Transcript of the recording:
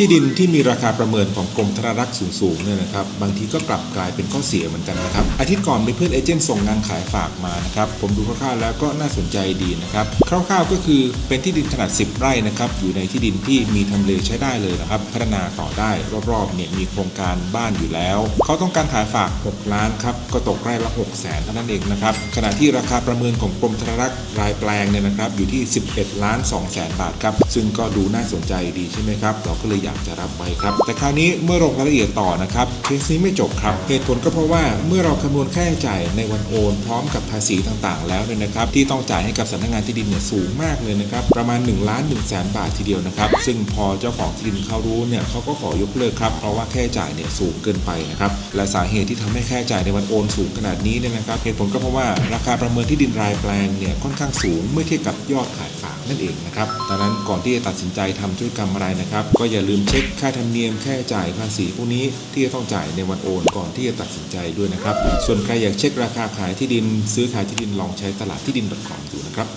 ที่ดินที่มีราคาประเมินของกรมธนารักษ์สูงๆเนี่ยนะครับบางทีก็กลับกลายเป็นข้อเสียเหมือนกันนะครับอาทิตย์ก่อนมีเพื่อนเอเจนต์ส่งงานขายฝากมานะครับผมดูคร่าวๆแล้วก็น่าสนใจดีนะครับคร่าวๆก็คือเป็นที่ดินขนาด 10 ไร่นะครับอยู่ในที่ดินที่มีทำเลใช้ได้เลยนะครับพัฒนาต่อได้รอบๆเนี่ยมีโครงการบ้านอยู่แล้ว เขาต้องการขายฝาก 6 ล้านครับก็ตกไร่ละ6แสนเท่านั้นเองนะครับขณะที่ราคาประเมินของกรมธนารักษ์รายแปลงเนี่ยนะครับอยู่ที่ 11 ล้าน2แสนบาทครับซึ่งก็ดูน่าสนใจดีใช่ไหมครับเราก็เลยอยากจะรับไว้ครับ แต่คราวนี้เมื่อลงรายละเอียดต่อนะครับเคสนี้ไม่จบครับเหตุผลก็เพราะว่าเมื่อเราคำนวณค่าใช้จ่ายในวันโอน พร้อมกับภาษีต่างๆ แล้วเนี่ยนะครับ ที่ต้องจ่ายให้กับสำนักงานที่ดินเนี่ยสูงมากเลยนะครับประมาณ1ล้าน1แสนบาททีเดียวนะครับ ซึ่งพอเจ้าของที่ดินเขารู้เนี่ยเขาก็ขอยกเลิกครับเพราะว่าค่าใช้จ่ายเนี่ยสูงเกินไปนะครับและสาเหตุที่ทำให้ค่าใช้จ่ายในวันโอนสูงขนาดนี้เนี่ยนะครับเหตุผลก็เพราะว่าราคาประเมินที่ดินรายแปลงเนี่ยค่อนข้างสูงเมื่อเทียบกับยอดขายฝาก นั่นเองนะครับดังนั้นก่อนที่จะตัดสินใจทำธุรกรรมอะไรนะครับ ก็อย่าลืมเช็คค่าธรรมเนียมค่าจ่ายภาษีพวกนี้ที่จะต้องจ่ายในวันโอนก่อนที่จะตัดสินใจด้วยนะครับ ส่วนใครอยากเช็คราคาขายที่ดิน ซื้อขายที่ดินลองใช้ตลาดที่ดิน .com ดูนะครับ